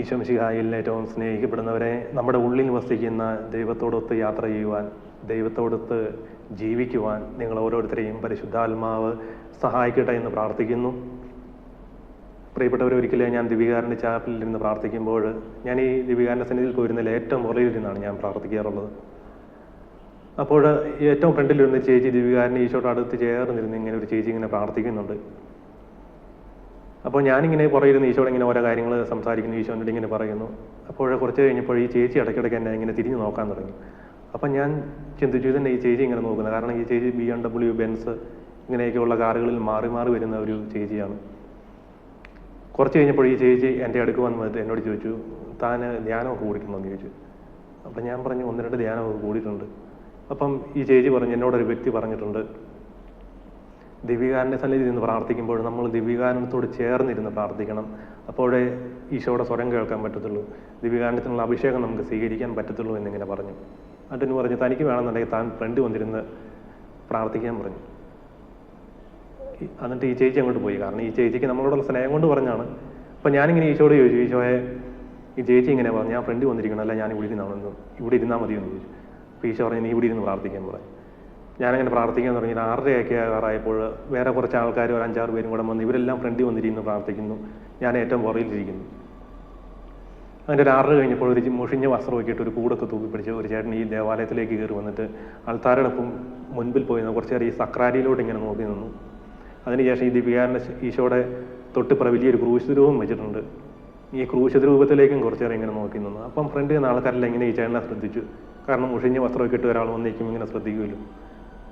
ഈശോമിശിഹായിൽ ഏറ്റവും സ്നേഹിക്കപ്പെടുന്നവരെ നമ്മുടെ ഉള്ളിൽ വസിക്കുന്ന ദൈവത്തോടൊത്ത് യാത്ര ചെയ്യുവാൻ ദൈവത്തോടൊത്ത് ജീവിക്കുവാൻ നിങ്ങൾ ഓരോരുത്തരെയും പരിശുദ്ധാത്മാവ് സഹായിക്കട്ടെ എന്ന് പ്രാർത്ഥിക്കുന്നു. പ്രിയപ്പെട്ടവർ ഒരിക്കലും ഞാൻ ദിവികാരന്റെ ചാപ്പലിൽ നിന്ന് പ്രാർത്ഥിക്കുമ്പോൾ ഞാൻ ഈ ദിവികാരന്റെ സന്നിധിയിൽ പോയിരുന്നതിൽ ഏറ്റവും നിന്നാണ് ഞാൻ പ്രാർത്ഥിക്കാറുള്ളത്. അപ്പോൾ ഏറ്റവും ഫ്രണ്ടിലിരുന്ന് ചേച്ചി ദിവികാരൻ ഈശോയുടെ അടുത്ത് ചേർന്നിരുന്ന് ഇങ്ങനെ ഒരു ചേച്ചി ഇങ്ങനെ പ്രാർത്ഥിക്കുന്നുണ്ട്. അപ്പോൾ ഞാനിങ്ങനെ പുറകിരുന്ന് ഈശോടെ ഇങ്ങനെ ഓരോ കാര്യങ്ങൾ സംസാരിക്കുന്നു ഈശോനോട് ഇങ്ങനെ പറയുന്നു. അപ്പോൾ കുറച്ച് കഴിഞ്ഞപ്പോൾ ഈ ചേച്ചി ഇടയ്ക്കിടയ്ക്ക് എന്നെ ഇങ്ങനെ തിരിഞ്ഞു നോക്കാൻ തുടങ്ങി. അപ്പം ഞാൻ ചിന്തിച്ചു ഇതന്നെ ഈ ചേച്ചി ഇങ്ങനെ നോക്കുന്നത്? കാരണം ഈ ചേച്ചി ബി എം ഡബ്ല്യു ബെൻസ് ഇങ്ങനെയൊക്കെയുള്ള കാറുകളിൽ മാറി മാറി വരുന്ന ഒരു ചേച്ചിയാണ്. കുറച്ച് കഴിഞ്ഞപ്പോൾ ഈ ചേച്ചി എന്റെ അടുക്ക് വന്നിട്ട് എന്നോട് ചോദിച്ചു താൻ ധ്യാനമൊക്കെ കൂടിയിട്ടുണ്ടോ? എന്ന് ചോദിച്ചു. അപ്പം ഞാൻ പറഞ്ഞു ഒന്ന് രണ്ട് ധ്യാനമൊക്കെ കൂടിയിട്ടുണ്ട്. അപ്പം ഈ ചേച്ചി പറഞ്ഞു എന്നോടൊരു വ്യക്തി പറഞ്ഞിട്ടുണ്ട് ദിവികാരന്റെ സന്നിധിയിൽ നിന്ന് പ്രാർത്ഥിക്കുമ്പോൾ നമ്മൾ ദിവ്യകാരനത്തോട് ചേർന്നിരുന്ന് പ്രാർത്ഥിക്കണം. അപ്പോഴേ ഈശോയുടെ സ്വരം കേൾക്കാൻ പറ്റത്തുള്ളൂ. ദിവ്യകാരനത്തിനുള്ള അഭിഷേകം നമുക്ക് സ്വീകരിക്കാൻ പറ്റത്തുള്ളൂ എന്നിങ്ങനെ പറഞ്ഞു. എന്നിട്ട് പറഞ്ഞു തനിക്ക് വേണമെന്നുണ്ടെങ്കിൽ താൻ ഫ്രണ്ട് വന്നിരുന്ന് പ്രാർത്ഥിക്കാൻ പറഞ്ഞു. എന്നിട്ട് ഈ ചേച്ചി അങ്ങോട്ട് പോയി. കാരണം ഈ ചേച്ചിക്ക് നമ്മളോടുള്ള സ്നേഹം കൊണ്ട് പറഞ്ഞാണ്. അപ്പം ഞാനിങ്ങനെ ഈശോയോട് ചോദിച്ചു ഈശോയെ ഈ ചേച്ചി ഇങ്ങനെ പറഞ്ഞു ഞാൻ ഫ്രണ്ട് വന്നിരിക്കണം അല്ല ഞാൻ ഇവിടെ ഇരുന്നാണെന്ന് ഇവിടെ ഇരുന്നാൽ മതി എന്ന് ചോദിച്ചു. അപ്പോൾ ഈശോ പറഞ്ഞു നീ ഇവിടെ ഇരുന്ന് പ്രാർത്ഥിക്കാൻ പറഞ്ഞു ഞാനങ്ങനെ പ്രാർത്ഥിക്കാൻ തുടങ്ങി. ആറരയൊക്കെ ആറായപ്പോൾ വേറെ കുറച്ച് ആൾക്കാർ ഒരു അഞ്ചാറ് പേരും കൂടെ വന്ന് ഇവരെല്ലാം ഫ്രണ്ടിൽ വന്നിരിക്കുന്നു പ്രാർത്ഥിക്കുന്നു. ഞാൻ ഏറ്റവും പുറയിലിരിക്കുന്നു അതിന്റെ ഒരു ആറര കഴിഞ്ഞപ്പോൾ ഒരു മുഷിഞ്ഞ വസ്ത്രം ഇട്ട് ഒരു കൂടൊക്കെ തൂക്കി പിടിച്ച് ഒരു ചേട്ടൻ ഈ ദേവാലയത്തിലേക്ക് കയറി വന്നിട്ട് ആൾത്താരോടൊപ്പം മുൻപിൽ പോയി നിന്ന് കുറച്ച് നേരം ഈ സക്രാരിയിലോട്ട് ഇങ്ങനെ നോക്കി നിന്നു. അതിനുശേഷം ഈ ദിവികാരന്റെ ഈശോയുടെ തൊട്ടിപ്പുറ വലിയൊരു ക്രൂശ് രൂപം വെച്ചിട്ടുണ്ട്. ഈ ക്രൂശ രൂപത്തിലേക്കും കുറച്ച് നേരം ഇങ്ങനെ നോക്കി നിന്നു. അപ്പം ഫ്രണ്ട് ചെയ്യുന്ന ആൾക്കാരെല്ലാം ഇങ്ങനെ ഈ ചേട്ടനെ ശ്രദ്ധിച്ചു. കാരണം മുഷിഞ്ഞ വസ്ത്രമൊക്കെ ഇട്ട് ഒരാൾ വന്നേക്കും ഇങ്ങനെ ശ്രദ്ധിക്കുമല്ലോ.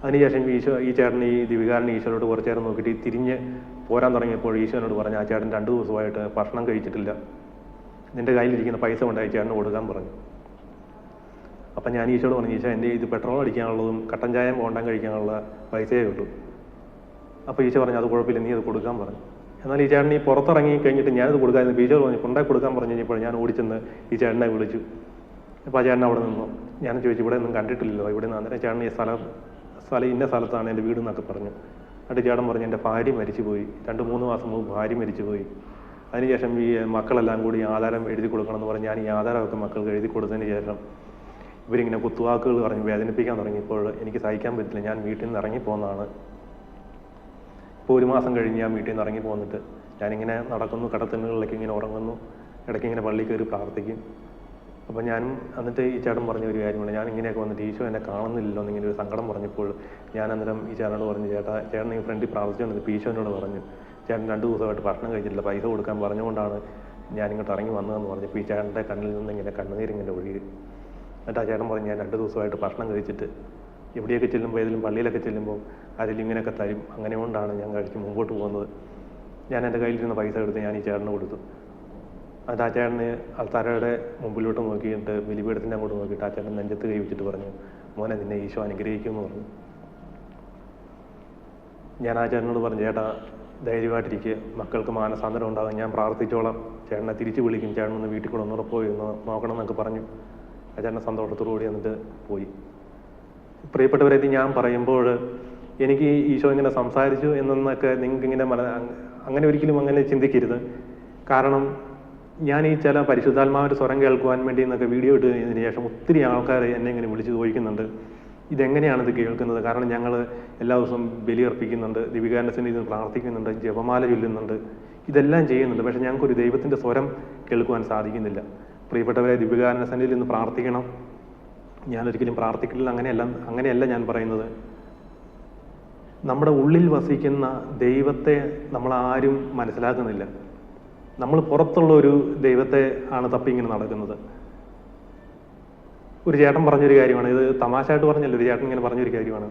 അതിനുശേഷം ഈശോ ഈ ചേട്ടൻ ഈ ദിവികാരൻ ഈശോയോട് കുറച്ച് നേരം നോക്കിയിട്ട് ഈ തിരിഞ്ഞ് പോരാൻ തുടങ്ങിയപ്പോൾ ഈശോനോട് പറഞ്ഞു ആ ചേട്ടൻ രണ്ട് ദിവസമായിട്ട് ഭക്ഷണം കഴിച്ചിട്ടില്ല. നിന്റെ കയ്യിലിരിക്കുന്ന പൈസ കൊണ്ടായി ചേട്ടന് കൊടുക്കാൻ പറഞ്ഞു. അപ്പം ഞാൻ ഈശോട് പറഞ്ഞു ഈശോ എന്റെ ഇത് പെട്രോൾ അടിക്കാനുള്ളതും കട്ടൻ ചായം ബോണ്ടാൻ കഴിക്കാനുള്ള പൈസയെ കിട്ടും അപ്പോൾ ഈശോ പറഞ്ഞു അത് കുഴപ്പമില്ല നീ അത് കൊടുക്കാൻ പറഞ്ഞു. എന്നാൽ ഈ ചേട്ടൻ ഈ പുറത്തിറങ്ങി കഴിഞ്ഞിട്ട് ഞാനത് കൊടുക്കാമായിരുന്നു ഈശോ പറഞ്ഞു കൊണ്ടായി കൊടുക്കാൻ പറഞ്ഞു. കഴിഞ്ഞപ്പോൾ ഞാൻ ഓടിച്ചെന്ന് ഈ ചേട്ടനെ വിളിച്ചു. അപ്പോൾ ആ ചേട്ടൻ അവിടെ നിന്നു. ഞാൻ ചോദിച്ചു ഇവിടെ ഒന്നും കണ്ടിട്ടില്ലല്ലോ ഇവിടെ നിന്ന് അന്നേരം ചേട്ടൻ ഈ സ്ഥലം സ്ഥലം ഇന്ന സ്ഥലത്താണ് എന്റെ വീട് എന്നൊക്കെ പറഞ്ഞു. എന്നിട്ട് ചേട്ടൻ പറഞ്ഞു എന്റെ ഭാര്യ മരിച്ചുപോയി. രണ്ട് മൂന്ന് മാസം മുമ്പ് ഭാര്യ മരിച്ചുപോയി. അതിനുശേഷം ഈ മക്കളെല്ലാം കൂടി ആധാരം എഴുതി കൊടുക്കണം എന്ന് പറഞ്ഞ് ഞാൻ ഈ ആധാരമൊക്കെ മക്കൾക്ക് എഴുതി കൊടുത്തതിന് ശേഷം ഇവരിങ്ങനെ കുത്തുവാക്കുകൾ പറഞ്ഞ് വേദനിപ്പിക്കാൻ തുടങ്ങിയപ്പോൾ എനിക്ക് സഹിക്കാൻ പറ്റില്ല. ഞാൻ വീട്ടിൽ നിന്ന് ഇറങ്ങി പോകുന്നതാണ് ഇപ്പോൾ ഒരു മാസം കഴിഞ്ഞ് ഞാൻ വീട്ടിൽ നിന്ന് ഇറങ്ങി പോന്നിട്ട് ഞാനിങ്ങനെ നടക്കുന്നു കടത്തിണ്ണുകളിലേക്ക് ഇങ്ങനെ ഉറങ്ങുന്നു. ഇടയ്ക്ക് ഇങ്ങനെ പള്ളിയിൽ കയറി പ്രാർത്ഥിക്കും. അപ്പോൾ ഞാൻ എന്നിട്ട് ഈ ചേട്ടൻ പറഞ്ഞ ഒരു കാര്യമാണ്. ഞാൻ ഇങ്ങനെയൊക്കെ വന്നിട്ട് ഈശോ എന്നെ കാണുന്നില്ലല്ലോ എന്നിങ്ങനെ ഒരു സങ്കടം പറഞ്ഞപ്പോൾ ഞാൻ അന്നേരം ഈ ചേട്ടനോട് പറഞ്ഞു ചേട്ടാ ചേട്ടൻ ഈ ഫ്രണ്ടിൽ പ്രാർത്ഥിച്ചുകൊണ്ട് ഇപ്പോൾ ഈശോനോട് പറഞ്ഞു. ചേട്ടൻ രണ്ട് ദിവസമായിട്ട് ഭക്ഷണം കഴിച്ചിട്ടില്ല. പൈസ കൊടുക്കാൻ പറഞ്ഞുകൊണ്ടാണ് ഞാൻ ഇങ്ങോട്ട് ഇറങ്ങി വന്നതെന്ന് പറഞ്ഞപ്പോൾ ഈ ചേട്ടന്റെ കണ്ണിൽ നിന്ന് ഇങ്ങനെ കണ്ണുനീരിങ്ങനെ ഒഴുകി. എന്നിട്ട് ആ ചേട്ടൻ പറഞ്ഞു ഞാൻ രണ്ട് ദിവസമായിട്ട് ഭക്ഷണം കഴിച്ചിട്ട് എവിടെയൊക്കെ ചെല്ലുമ്പോൾ ഏതെങ്കിലും പള്ളിയിലൊക്കെ ചെല്ലുമ്പോൾ ആരെങ്കിലും ഇങ്ങനെയൊക്കെ തരും. അങ്ങനെ കൊണ്ടാണ് ഞാൻ കഴിച്ച് മുമ്പോട്ട് പോകുന്നത്. ഞാൻ എന്റെ കയ്യിലിരുന്ന പൈസ എടുത്ത് ഞാൻ ഈ ചേട്ടന് കൊടുത്തു. എന്നിട്ട് അൾത്താരയുടെ മുമ്പിലോട്ട് നോക്കിയിട്ട് ബലിപീഠത്തിന്റെ അങ്ങോട്ട് നോക്കിയിട്ട് ആ നെഞ്ചത്ത് കൈ വെച്ചിട്ട് പറഞ്ഞു മോനെ നിന്നെ ഈശോ അനുഗ്രഹിക്കുമെന്ന് പറഞ്ഞു. ഞാൻ ആ ചേട്ടനോട് പറഞ്ഞു ചേട്ടാ ധൈര്യമായിട്ടിരിക്കുക മക്കൾക്ക് മാനസാന്തരം ഉണ്ടാകും. ഞാൻ പ്രാർത്ഥിച്ചോളാം. ചേട്ടനെ തിരിച്ചു വിളിക്കും. ചേട്ടൻ ഒന്ന് വീട്ടിൽ കൂടെ ഒന്ന് പോയി ഒന്ന് നോക്കണം എന്നൊക്കെ പറഞ്ഞു. ആ ചേട്ടനെ സന്തോഷത്തോടു കൂടി എന്നിട്ട് പോയി. പ്രിയപ്പെട്ടവരെ ഞാൻ പറയുമ്പോൾ എനിക്ക് ഈശോ ഇങ്ങനെ സംസാരിച്ചു എന്നൊക്കെ നിങ്ങൾക്ക് ഇങ്ങനെ മന അങ്ങനെ ഒരിക്കലും അങ്ങനെ ചിന്തിക്കരുത്. കാരണം ഞാൻ ഈ ചില പരിശുദ്ധാത്മാവിന്റെ സ്വരം കേൾക്കുവാൻ വേണ്ടി എന്നൊക്കെ വീഡിയോ ഇട്ടതിന് ശേഷം ഒത്തിരി ആൾക്കാർ എന്നെ ഇങ്ങനെ വിളിച്ച് ചോദിക്കുന്നുണ്ട്. ഇതെങ്ങനെയാണ് ഇത് കേൾക്കുന്നത്? കാരണം ഞങ്ങൾ എല്ലാ ദിവസവും ബലിയർപ്പിക്കുന്നുണ്ട് സന്നിധിയിൽ നിന്ന് പ്രാർത്ഥിക്കുന്നുണ്ട് ജപമാല ചൊല്ലുന്നുണ്ട് ഇതെല്ലാം ചെയ്യുന്നുണ്ട്. പക്ഷേ ഞങ്ങൾക്കൊരു ദൈവത്തിന്റെ സ്വരം കേൾക്കുവാൻ സാധിക്കുന്നില്ല. പ്രിയപ്പെട്ടവരെ ദിവികാരന്റെ സന്നിധിയിൽ നിന്ന് പ്രാർത്ഥിക്കണം. ഞാനൊരിക്കലും പ്രാർത്ഥിക്കില്ല. അങ്ങനെയല്ല അങ്ങനെയല്ല ഞാൻ പറയുന്നത്. നമ്മുടെ ഉള്ളിൽ വസിക്കുന്ന ദൈവത്തെ നമ്മൾ ആരും മനസ്സിലാക്കുന്നില്ല. നമ്മൾ പുറത്തുള്ള ഒരു ദൈവത്തെ ആണ് തപ്പി ഇങ്ങനെ നടക്കുന്നത്. ഒരു ചേട്ടൻ പറഞ്ഞൊരു കാര്യമാണ് ഇത് തമാശയായിട്ട് പറഞ്ഞല്ലോ ഒരു ചേട്ടൻ ഇങ്ങനെ പറഞ്ഞൊരു കാര്യമാണ്.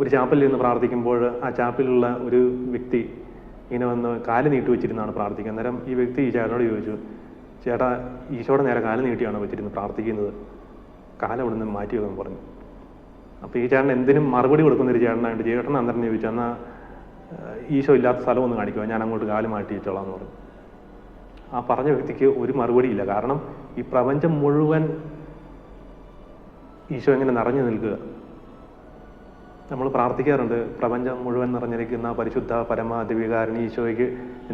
ഒരു ചാപ്പലിൽ നിന്ന് പ്രാർത്ഥിക്കുമ്പോൾ ആ ചാപ്പലിലുള്ള ഒരു വ്യക്തി ഇങ്ങനെ വന്ന് കാൽ നീട്ടി വെച്ചിരുന്നാണ് പ്രാർത്ഥിക്കുന്നത്. അന്നേരം ഈ വ്യക്തി ഈ ചേട്ടനോട് ചോദിച്ചു ചേട്ടാ ഈശോയുടെ നേരെ കാൽ നീട്ടിയാണ് വെച്ചിരുന്ന് പ്രാർത്ഥിക്കുന്നത്. കാലം അവിടെ നിന്ന് മാറ്റി വെക്കാൻ പറഞ്ഞു. അപ്പോൾ ഈ ചേട്ടൻ എന്തിനും മറുപടി കൊടുക്കുന്ന ഒരു ചേട്ടനായിട്ട് ചേട്ടൻ അന്നേരം ചോദിച്ചു എന്നാൽ ഈശോ ഇല്ലാത്ത സ്ഥലം ഒന്ന് കാണിക്കുക ഞാൻ അങ്ങോട്ട് കാൽ മാറ്റി വെച്ചോളാം എന്ന് പറഞ്ഞു. ആ പറഞ്ഞ വ്യക്തിക്ക് ഒരു മറുപടിയില്ല. കാരണം ഈ പ്രപഞ്ചം മുഴുവൻ ഈശോ ഇങ്ങനെ നിറഞ്ഞു നിൽക്കുക. നമ്മൾ പ്രാർത്ഥിക്കാറുണ്ട് പ്രപഞ്ചം മുഴുവൻ നിറഞ്ഞിരിക്കുന്ന പരിശുദ്ധ പരമ ദിവികാരണി ഈശോയ്ക്ക്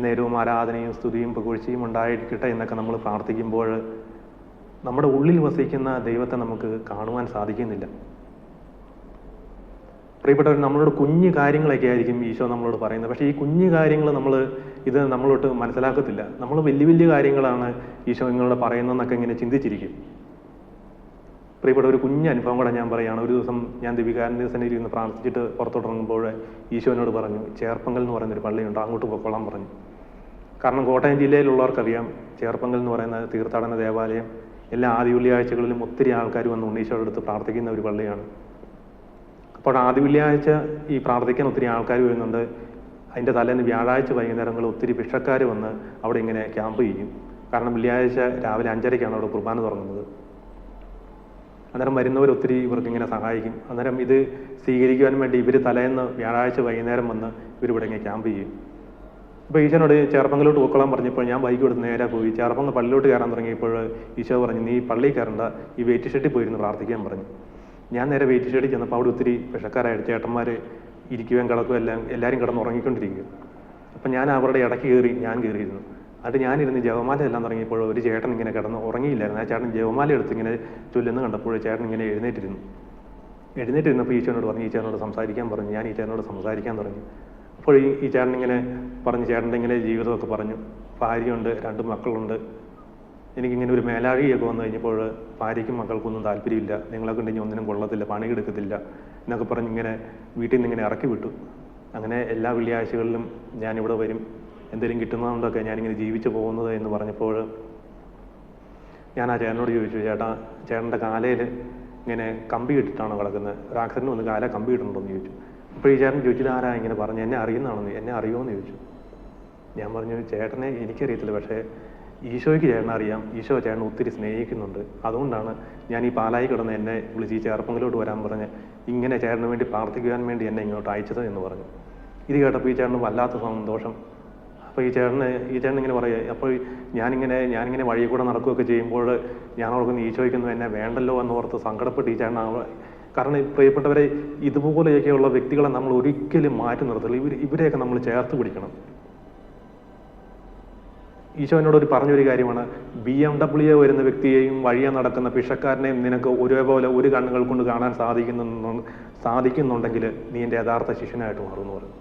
നേരവും ആരാധനയും സ്തുതിയും പുകഴ്ചയും ഉണ്ടായിരിക്കട്ടെ എന്നൊക്കെ നമ്മൾ പ്രാർത്ഥിക്കുമ്പോൾ നമ്മുടെ ഉള്ളിൽ വസിക്കുന്ന ദൈവത്തെ നമുക്ക് കാണുവാൻ സാധിക്കുന്നില്ല. പ്രിയപ്പെട്ടവർ നമ്മളോട് കുഞ്ഞു കാര്യങ്ങളൊക്കെ ആയിരിക്കും ഈശോ നമ്മളോട് പറയുന്നത്. പക്ഷേ ഈ കുഞ്ഞു കാര്യങ്ങൾ നമ്മൾ ഇത് നമ്മളോട്ട് മനസ്സിലാക്കത്തില്ല. നമ്മൾ വലിയ വലിയ കാര്യങ്ങളാണ് ഈശോ നിങ്ങളോട് പറയുന്നതെന്നൊക്കെ ഇങ്ങനെ ചിന്തിച്ചിരിക്കും. പ്രിയപ്പെട്ട ഒരു കുഞ്ഞ് അനുഭവം കൂടെ ഞാൻ പറയുകയാണ്. ഒരു ദിവസം ഞാൻ ദിവികാരന്റെ സന്നിധിയിൽ ഇരുന്ന് പ്രാർത്ഥിച്ചിട്ട് പുറത്തോട്ടിറങ്ങുമ്പോൾ ഈശോനോട് പറഞ്ഞു ചേർപ്പങ്കൽ എന്ന് പറയുന്നൊരു പള്ളിയുണ്ട് അങ്ങോട്ട് പൊക്കോളാൻ പറഞ്ഞു. കാരണം കോട്ടയം ജില്ലയിലുള്ളവർക്കറിയാം ചേർപ്പങ്കൽ എന്ന് പറയുന്ന തീർത്ഥാടന ദേവാലയം. എല്ലാ ആദ്യ വെള്ളിയാഴ്ചകളിലും ഒത്തിരി ആൾക്കാർ വന്ന് ഉണ്ണീശോയുടെ അടുത്ത് പ്രാർത്ഥിക്കുന്ന ഒരു പള്ളിയാണ്. അപ്പോൾ ആദ്യ വെള്ളിയാഴ്ച ഈ പ്രാർത്ഥിക്കാൻ ഒത്തിരി ആൾക്കാർ വരുന്നുണ്ട്. അതിന്റെ തലേന്ന് വ്യാഴാഴ്ച വൈകുന്നേരങ്ങളിൽ ഒത്തിരി ഭിക്ഷക്കാർ വന്ന് അവിടെ ഇങ്ങനെ ക്യാമ്പ് ചെയ്യും. കാരണം വെള്ളിയാഴ്ച രാവിലെ അഞ്ചരയ്ക്കാണ് അവിടെ കുർബാന തുടങ്ങുന്നത്. അന്നേരം വരുന്നവർ ഒത്തിരി ഇവർക്ക് ഇങ്ങനെ സഹായിക്കും. അന്നേരം ഇത് സ്വീകരിക്കുവാൻ വേണ്ടി ഇവർ തലേന്ന് വ്യാഴാഴ്ച വൈകുന്നേരം വന്ന് ഇവർ ഇവിടെ ഇങ്ങനെ ക്യാമ്പ് ചെയ്യും. അപ്പോൾ ഈശോനോട് ചേർപ്പങ്കിലോട്ട് പോക്കോളാൻ പറഞ്ഞപ്പോൾ ഞാൻ ബൈക്ക് എടുത്ത് നേരെ പോയി. ചേർപ്പങ്ങ് പള്ളിയിലോട്ട് കയറാൻ തുടങ്ങിയപ്പോൾ ഈശോ പറഞ്ഞു നീ പള്ളിയിൽ കയറണ്ട ഈ വെയിറ്റ് ഷെഡിൽ പോയിരുന്ന് പ്രാർത്ഥിക്കാൻ പറഞ്ഞു. ഞാൻ നേരെ വെയിറ്റ് ഷെഡിൽ ചെന്നപ്പോൾ അവിടെ ഒത്തിരി വിഷക്കാരായിട്ട് ചേട്ടന്മാർ ഇരിക്കുകയും കിടക്കുകയും എല്ലാം എല്ലാവരും കിടന്ന് ഉറങ്ങിക്കൊണ്ടിരിക്കും. അപ്പം ഞാൻ അവരുടെ ഇടയ്ക്ക് കയറി ഞാൻ കയറിയിരുന്നു. എന്നിട്ട് ഞാനിരുന്ന് ജവമാല എല്ലാം തുടങ്ങിയപ്പോൾ ഒരു ചേട്ടൻ ഇങ്ങനെ കിടന്ന് ഉറങ്ങിയില്ലായിരുന്നു. ആ ചേട്ടൻ ജവമാല എടുത്ത് ഇങ്ങനെ ചൊല്ലുന്ന കണ്ടപ്പോൾ ചേട്ടൻ ഇങ്ങനെ എഴുന്നേറ്റിരുന്നു. എഴുന്നേറ്റിരുന്നപ്പോൾ ഈച്ചനോട് പറഞ്ഞു ഈച്ചനോട് സംസാരിക്കാൻ പറഞ്ഞു. ഞാൻ ഈച്ചനോട് സംസാരിക്കാൻ തുടങ്ങി. അപ്പോൾ ഈ ഈ ചേട്ടൻ ഇങ്ങനെ പറഞ്ഞു ചേട്ടന്റെ ഇങ്ങനെ ജീവിതമൊക്കെ പറഞ്ഞു. ഭാര്യയുണ്ട് രണ്ട് മക്കളുണ്ട്. എനിക്കിങ്ങനെ ഒരു മേലാഴിയൊക്കെ വന്നു കഴിഞ്ഞപ്പോൾ ഭാര്യയ്ക്കും മക്കൾക്കൊന്നും താല്പര്യമില്ല. നിങ്ങളെ കൊണ്ട് ഇനി ഒന്നിനും കൊള്ളത്തില്ല പണിയെടുക്കത്തില്ല. എന്നൊക്കെ പറഞ്ഞ് ഇങ്ങനെ വീട്ടിൽ നിന്ന് ഇങ്ങനെ ഇറക്കി വിട്ടു. അങ്ങനെ എല്ലാ വെള്ളിയാഴ്ചകളിലും ഞാനിവിടെ വരും. എന്തെങ്കിലും കിട്ടുന്നതുകൊണ്ടൊക്കെ ഞാനിങ്ങനെ ജീവിച്ചു പോകുന്നത് എന്ന് പറഞ്ഞപ്പോൾ ഞാൻ ആ ചേട്ടനോട് ചോദിച്ചു ചേട്ടാ ചേട്ടന്റെ കാലയിൽ ഇങ്ങനെ കമ്പി ഇട്ടിട്ടാണോ കിടക്കുന്നത്? ഒരു ആക്സിഡന്റ് വന്ന് കാല കമ്പി ഇട്ടിട്ടുണ്ടോ? എന്ന് ചോദിച്ചു. അപ്പോൾ ഈ ചേട്ടൻ ചോദിച്ചത് ആരാ ഇങ്ങനെ പറഞ്ഞു എന്നെ അറിയുന്നതാണെന്ന് എന്നെ അറിയുമോ? എന്ന് ചോദിച്ചു. ഞാൻ പറഞ്ഞു ചേട്ടനെ എനിക്കറിയത്തില്ല പക്ഷേ ഈശോയ്ക്ക് ചേട്ടനെ അറിയാം. ഈശോ ചേട്ടൻ ഒത്തിരി സ്നേഹിക്കുന്നുണ്ട്. അതുകൊണ്ടാണ് ഞാൻ ഈ പാലായി കിടന്ന് എന്നെ വിളിച്ച് ഈ ചേർപ്പങ്കിലോട്ട് വരാൻ പറഞ്ഞ് ഇങ്ങനെ ചേട്ടന് വേണ്ടി പ്രാർത്ഥിക്കുവാൻ വേണ്ടി എന്നെ ഇങ്ങോട്ട് അയച്ചത് എന്ന് പറഞ്ഞു. ഇത് കേട്ടപ്പോൾ ഈ ചേട്ടന് വല്ലാത്ത സന്തോഷം. അപ്പോൾ ഈ ചേട്ടന് ഈ ചേട്ടൻ ഇങ്ങനെ പറയുക അപ്പോൾ ഞാനിങ്ങനെ ഞാനിങ്ങനെ വഴി കൂടെ നടക്കുകയൊക്കെ ചെയ്യുമ്പോൾ ഞാൻ ഓർക്കുന്നു ഈശോയ്ക്കൊന്നും എന്നെ വേണ്ടല്ലോ എന്ന് ഓർത്ത് സങ്കടപ്പെട്ട് ഈ ചേട്ടൻ കാരണം പ്രിയപ്പെട്ടവരെ ഇതുപോലെയൊക്കെയുള്ള വ്യക്തികളെ നമ്മൾ ഒരിക്കലും മാറ്റി നിർത്തില്ല ഇവർ ഇവരെയൊക്കെ നമ്മൾ ചേർത്ത് പിടിക്കണം. ഈശോ എന്നോട് ഒരു പറഞ്ഞൊരു കാര്യമാണ്. ബി എം ഡബ്ല്യു വരുന്ന വ്യക്തിയെയും വഴിയെ നടക്കുന്ന പിഷക്കാരനെയും നിനക്ക് ഒരേപോലെ ഒരു കണ്ണുകൾ കൊണ്ട് കാണാൻ സാധിക്കുന്നു സാധിക്കുന്നുണ്ടെങ്കിൽ നീ എന്റെ യഥാർത്ഥ ശിഷ്യനായിട്ട് മാറുമെന്ന് പറഞ്ഞു.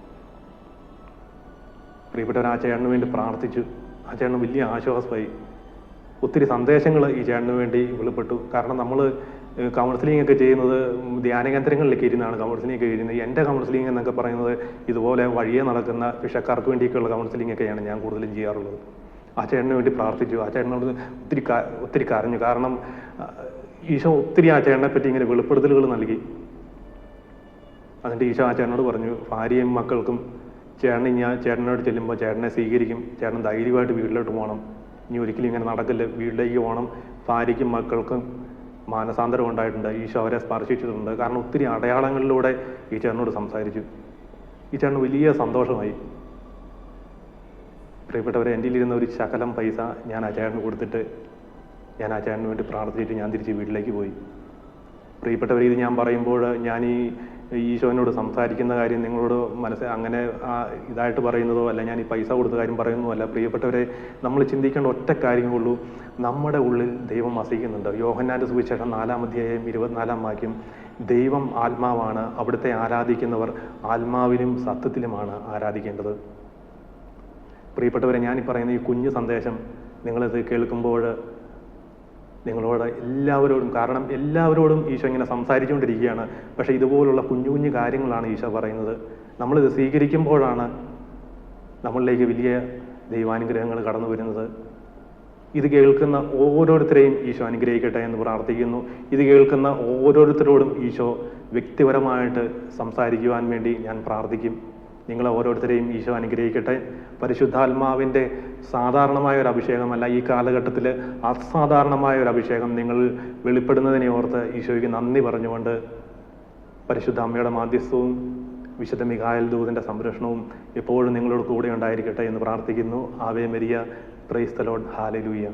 പ്രിയപ്പെട്ടവർ ആ ചേട്ടന് വേണ്ടി പ്രാർത്ഥിച്ചു. ആ ചേട്ടന് വലിയ ആശ്വാസമായി. ഒത്തിരി സന്ദേശങ്ങൾ ഈ ചേട്ടന് വേണ്ടി വെളിപ്പെട്ടു. കാരണം നമ്മൾ കൗൺസിലിംഗ് ഒക്കെ ചെയ്യുന്നത് ധ്യാന കേന്ദ്രങ്ങളിലേക്ക് ഇരുന്നാണ് കൗൺസിലിംഗ് ഒക്കെ ചെയ്യുന്നത്. എന്റെ കൗൺസിലിംഗ് എന്നൊക്കെ പറയുന്നത് ഇതുപോലെ വഴിയെ നടക്കുന്ന പിഷക്കാർക്ക് വേണ്ടിയൊക്കെയുള്ള കൗൺസിലിംഗ് ഒക്കെയാണ് ഞാൻ കൂടുതലും ചെയ്യാറുള്ളത്. ആ ചേട്ടന് വേണ്ടി പ്രാർത്ഥിച്ചു. ആ ചേട്ടനോട് ഒത്തിരി ഒത്തിരി കരഞ്ഞു. കാരണം ഈശോ ഒത്തിരി ആ ചേട്ടനെ പറ്റി ഇങ്ങനെ വെളിപ്പെടുത്തലുകൾ നൽകി. എന്നിട്ട് ഈശോ ആ ചേട്ടനോട് പറഞ്ഞു ഭാര്യയും മക്കൾക്കും ചേട്ടൻ ഞാൻ ചേട്ടനോട് ചെല്ലുമ്പോൾ ചേട്ടനെ സ്വീകരിക്കും. ചേട്ടൻ ധൈര്യമായിട്ട് വീട്ടിലോട്ട് പോകണം. ഇനി ഒരിക്കലും ഇങ്ങനെ നടക്കില്ല. വീട്ടിലേക്ക് പോകണം. ഭാര്യയ്ക്കും മക്കൾക്കും മാനസാന്തരം ഉണ്ടായിട്ടുണ്ട്. ഈശോ അവരെ സ്പർശിച്ചിട്ടുണ്ട്. കാരണം ഒത്തിരി അടയാളങ്ങളിലൂടെ ഈ ചേട്ടനോട് സംസാരിച്ചു. ഈ ചേട്ടന് വലിയ സന്തോഷമായി. പ്രിയപ്പെട്ടവരെ എന്റെ ഇരുന്ന ഒരു ശകലം പൈസ ഞാൻ ആ കൊടുത്തിട്ട് ഞാൻ ആ വേണ്ടി പ്രാർത്ഥിച്ചിട്ട് ഞാൻ തിരിച്ച് വീട്ടിലേക്ക് പോയി. പ്രിയപ്പെട്ടവരെ ഇത് ഞാൻ പറയുമ്പോൾ ഞാൻ ഈ ഈശോനോട് സംസാരിക്കുന്ന കാര്യം നിങ്ങളോട് മനസ്സ് അങ്ങനെ ഇതായിട്ട് പറയുന്നതോ അല്ല ഞാൻ ഈ പൈസ കൊടുത്ത കാര്യം പറയുന്നതോ അല്ല. പ്രിയപ്പെട്ടവരെ നമ്മൾ ചിന്തിക്കേണ്ട ഒറ്റ കാര്യമുള്ളൂ നമ്മുടെ ഉള്ളിൽ ദൈവം വസിക്കുന്നുണ്ട് യോഹന്നാന്റെ സുവിശേഷം നാലാം അധ്യായം ഇരുപത്തിനാലാം വാക്യം ദൈവം ആത്മാവാണ്. അവിടുത്തെ ആരാധിക്കുന്നവർ ആത്മാവിലും സത്യത്തിലുമാണ് ആരാധിക്കേണ്ടത്. പ്രിയപ്പെട്ടവരെ ഞാനീ പറയുന്ന ഈ കുഞ്ഞു സന്ദേശം നിങ്ങളിത് കേൾക്കുമ്പോൾ നിങ്ങളോട് എല്ലാവരോടും കാരണം എല്ലാവരോടും ഈശോ ഇങ്ങനെ സംസാരിച്ചുകൊണ്ടിരിക്കുകയാണ്. പക്ഷേ ഇതുപോലുള്ള കുഞ്ഞു കുഞ്ഞു കാര്യങ്ങളാണ് ഈശോ പറയുന്നത്. നമ്മളിത് സ്വീകരിക്കുമ്പോഴാണ് നമ്മളിലേക്ക് വലിയ ദൈവാനുഗ്രഹങ്ങൾ കടന്നു വരുന്നത്. ഇത് കേൾക്കുന്ന ഓരോരുത്തരെയും ഈശോ അനുഗ്രഹിക്കട്ടെ എന്ന് പ്രാർത്ഥിക്കുന്നു. ഇത് കേൾക്കുന്ന ഓരോരുത്തരോടും ഈശോ വ്യക്തിപരമായിട്ട് സംസാരിക്കുവാൻ വേണ്ടി ഞാൻ പ്രാർത്ഥിക്കും. നിങ്ങളെ ഓരോരുത്തരെയും ഈശോ അനുഗ്രഹിക്കട്ടെ. പരിശുദ്ധാത്മാവിന്റെ സാധാരണമായ ഒരു അഭിഷേകമല്ല ഈ കാലഘട്ടത്തിൽ അസാധാരണമായ ഒരു അഭിഷേകം നിങ്ങൾ വെളിപ്പെടുന്നതിനെ ഓർത്ത് ഈശോയ്ക്ക് നന്ദി പറഞ്ഞുകൊണ്ട് പരിശുദ്ധ അമ്മയുടെ മാധ്യസ്ഥവും വിശുദ്ധ മിഖായൽ ദൂതിന്റെ സംരക്ഷണവും എപ്പോഴും നിങ്ങളോട് കൂടെ ഉണ്ടായിരിക്കട്ടെ എന്ന് പ്രാർത്ഥിക്കുന്നു. Ave Maria praise the Lord hallelujah.